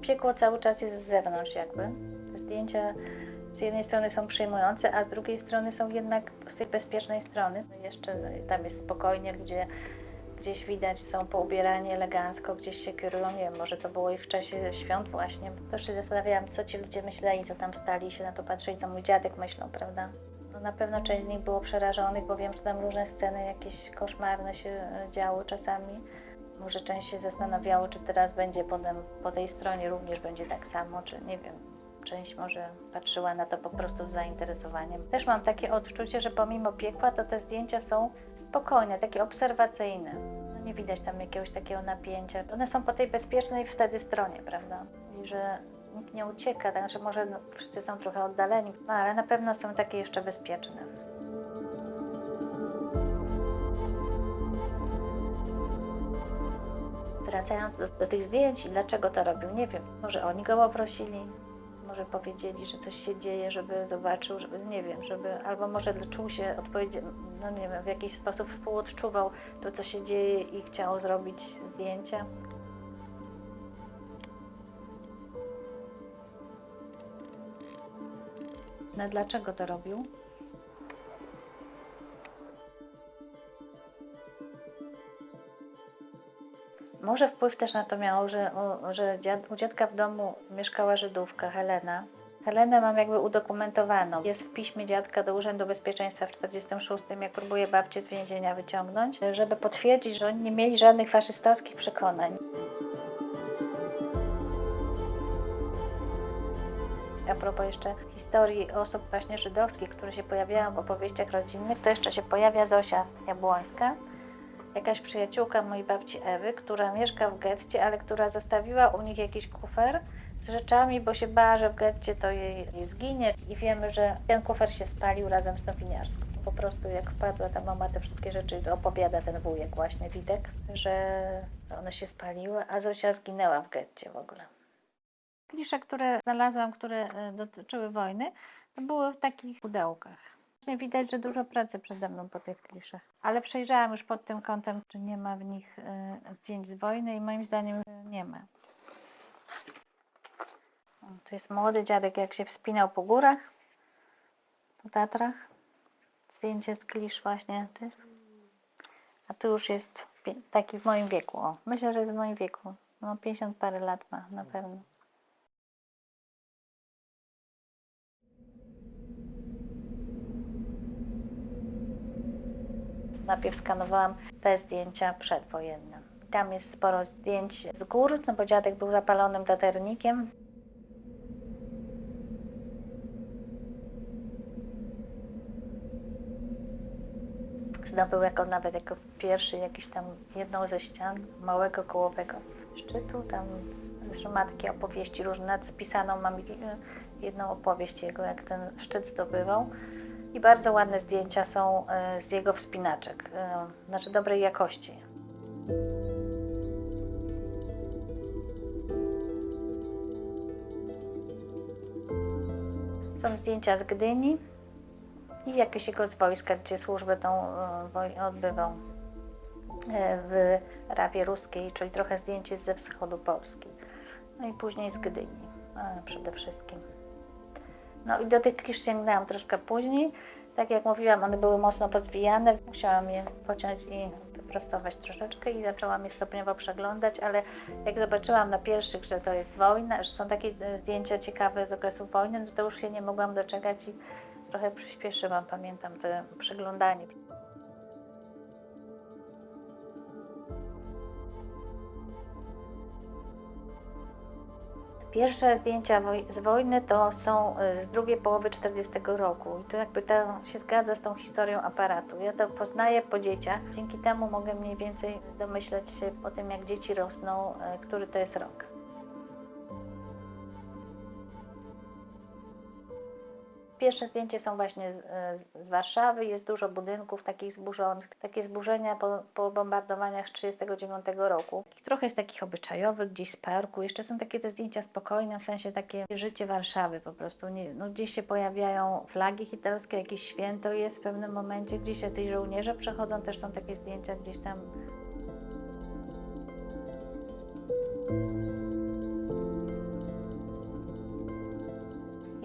piekło cały czas jest z zewnątrz jakby. Zdjęcia z jednej strony są przejmujące, a z drugiej strony są jednak z tej bezpiecznej strony. No jeszcze tam jest spokojnie, gdzie gdzieś widać, są poubierani elegancko, gdzieś się kierują, nie wiem, może to było i w czasie świąt właśnie. Też się zastanawiałam, co ci ludzie myśleli, co tam stali się na to patrzyli, co mój dziadek myślał, prawda? No na pewno część z nich było przerażonych, bo wiem, że tam różne sceny jakieś koszmarne się działy czasami. Może część się zastanawiało, czy teraz będzie potem po tej stronie również będzie tak samo, czy nie wiem. Część może patrzyła na to po prostu z zainteresowaniem. Też mam takie odczucie, że pomimo piekła, to te zdjęcia są spokojne, takie obserwacyjne. No nie widać tam jakiegoś takiego napięcia. One są po tej bezpiecznej wtedy stronie, prawda? I że nikt nie ucieka, tak? znaczy może no, wszyscy są trochę oddaleni, no, ale na pewno są takie jeszcze bezpieczne. Wracając do, do tych zdjęć, i dlaczego to robił, nie wiem. Może oni go poprosili, może powiedzieli, że coś się dzieje, żeby zobaczył, żeby, nie wiem, żeby, albo może czuł się odpowiedzi, no nie wiem, w jakiś sposób współodczuwał to, co się dzieje i chciał zrobić zdjęcia. No dlaczego to robił? Może wpływ też na to miało, że, u, że dziad, u dziadka w domu mieszkała Żydówka, Helena. Helenę mam jakby udokumentowaną. Jest w piśmie dziadka do Urzędu Bezpieczeństwa w 46, jak próbuje babcię z więzienia wyciągnąć, żeby potwierdzić, że oni nie mieli żadnych faszystowskich przekonań. A propos jeszcze historii osób właśnie żydowskich, które się pojawiają w opowieściach rodzinnych, to jeszcze się pojawia Zosia Jabłońska, jakaś przyjaciółka mojej babci Ewy, która mieszka w getcie, ale która zostawiła u nich jakiś kufer z rzeczami, bo się bała, że w getcie to jej, jej zginie i wiemy, że ten kufer się spalił razem z tą. Po prostu jak wpadła ta mama te wszystkie rzeczy, to opowiada ten wujek właśnie, Witek, że one się spaliły, a Zosia zginęła w getcie w ogóle. Klisze, które znalazłam, które e, dotyczyły wojny, to były w takich pudełkach. Widać, że dużo pracy przede mną po tych kliszach. Ale przejrzałam już pod tym kątem, czy nie ma w nich e, zdjęć z wojny i moim zdaniem e, nie ma. Tu jest młody dziadek, jak się wspinał po górach, po Tatrach. Zdjęcie z klisz właśnie. A tu już jest taki w moim wieku. O, myślę, że jest w moim wieku. No 50 parę lat ma na pewno. Najpierw skanowałam te zdjęcia przedwojenne. Tam jest sporo zdjęć z gór, no bo dziadek był zapalonym taternikiem. Zdobył jako nawet jako pierwszy jakiś tam jedną ze ścian małego kołowego szczytu. Tam zresztą ma takie opowieści różne. Nad spisaną mam e, jedną opowieść jego, jak ten szczyt zdobywał. I bardzo ładne zdjęcia są e, z jego wspinaczek, e, znaczy dobrej jakości. Są zdjęcia z Gdyni i jakieś jego z wojska, gdzie służbę tą e, odbywał w Rawie Ruskiej, czyli trochę zdjęć jest ze wschodu Polski. No i później z Gdyni przede wszystkim. No i do tych klisz sięgnęłam troszkę później. Tak jak mówiłam, one były mocno pozwijane. Musiałam je pociąć i wyprostować troszeczkę i zaczęłam je stopniowo przeglądać, ale jak zobaczyłam na pierwszych, że to jest wojna, że są takie e, zdjęcia ciekawe z okresu wojny, no to już się nie mogłam doczekać i trochę przyspieszyłam, pamiętam to przeglądanie. Pierwsze zdjęcia z wojny to są y, z drugiej połowy 40 roku i to jakby to się zgadza z tą historią aparatu. Ja to poznaję po dzieciach, dzięki temu mogę mniej więcej domyśleć się o tym, jak dzieci rosną, y, który to jest rok. Pierwsze zdjęcie są właśnie z, z- Warszawy, jest dużo budynków takich zburzonych, takie zburzenia po, po bombardowaniach z 1939 roku. Trochę jest takich obyczajowych, gdzieś z parku, jeszcze są takie te zdjęcia spokojne, w sensie takie życie Warszawy po prostu. Nie, no gdzieś się pojawiają flagi hitlerskie, jakieś święto jest w pewnym momencie, gdzieś jacyś żołnierze przechodzą, też są takie zdjęcia gdzieś tam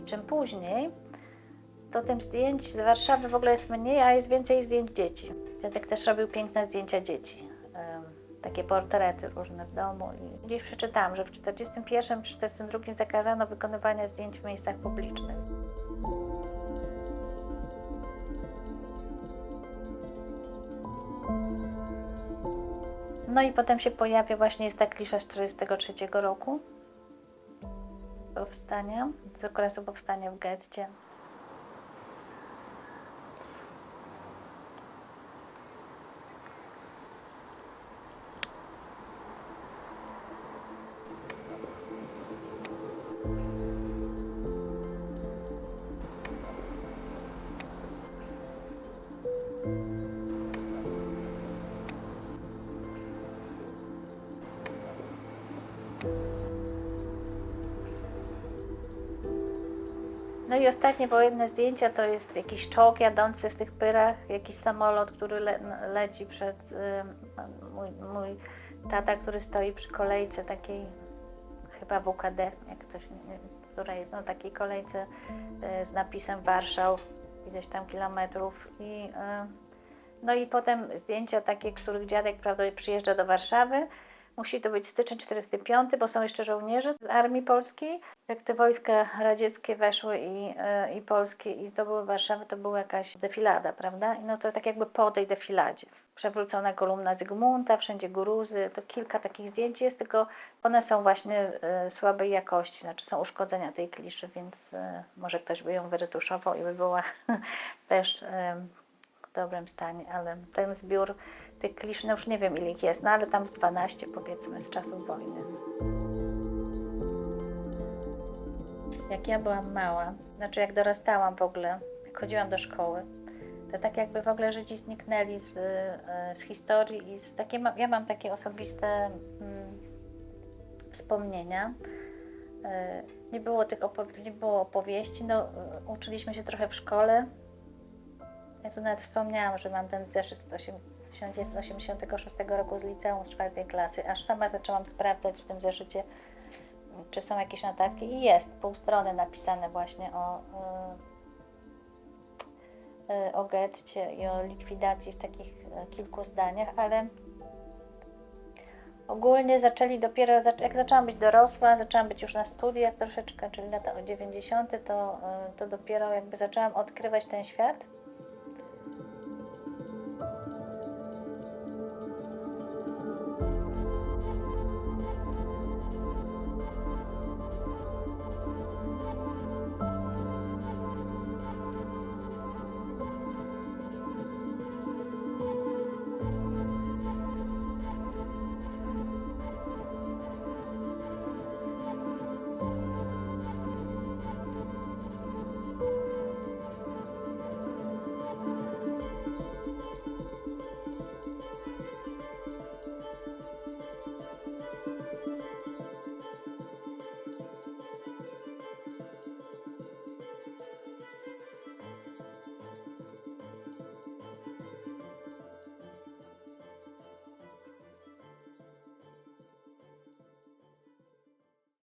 czym później, to tym zdjęć z Warszawy w ogóle jest mniej, a jest więcej zdjęć dzieci. Dziadek też robił piękne zdjęcia dzieci. Takie portrety różne w domu. I gdzieś przeczytałam, że w 1941 czy 1942 zakazano wykonywania zdjęć w miejscach publicznych. No i potem się pojawia właśnie jest ta klisza z 1943 roku powstania, z okresu powstania w getcie. No i ostatnie wojenne zdjęcia to jest jakiś czołg jadący w tych pyrach, jakiś samolot, który le, leci przed ym, mój, mój tata, który stoi przy kolejce takiej chyba WKD, jak coś, która jest, no takiej kolejce y, z napisem Warszał, ileś tam kilometrów i y, no i potem zdjęcia takie, których dziadek prawda, przyjeżdża do Warszawy. Musi to być styczeń 45, bo są jeszcze żołnierze z armii polskiej. Jak te wojska radzieckie weszły i, e, i polskie i zdobyły Warszawę, to była jakaś defilada, prawda? No to tak jakby po tej defiladzie. Przewrócona kolumna Zygmunta, wszędzie guruzy, to kilka takich zdjęć jest, tylko one są właśnie e, słabej jakości, znaczy są uszkodzenia tej kliszy, więc e, może ktoś by ją wyretuszował i by była też w dobrym stanie, ale ten zbiór tych już nie wiem ile ich jest, no ale tam z 12 powiedzmy z czasów wojny. Jak ja byłam mała, znaczy jak dorastałam w ogóle, jak chodziłam do szkoły, to tak jakby w ogóle Żydzi zniknęli z, e, z historii i z takie, ja mam takie osobiste mm, wspomnienia. E, Nie było tych opowi- nie było opowieści, no e, uczyliśmy się trochę w szkole. Ja tu nawet wspomniałam, że mam ten zeszyt z 8 1986 roku z liceum z czwartej klasy, aż sama zaczęłam sprawdzać w tym zeszycie, czy są jakieś notatki i jest pół strony napisane właśnie o, y, y, o getcie i o likwidacji w takich y, kilku zdaniach, ale ogólnie zaczęli dopiero, jak zaczęłam być dorosła, zaczęłam być już na studiach troszeczkę, czyli lata 90., to, to dopiero jakby zaczęłam odkrywać ten świat.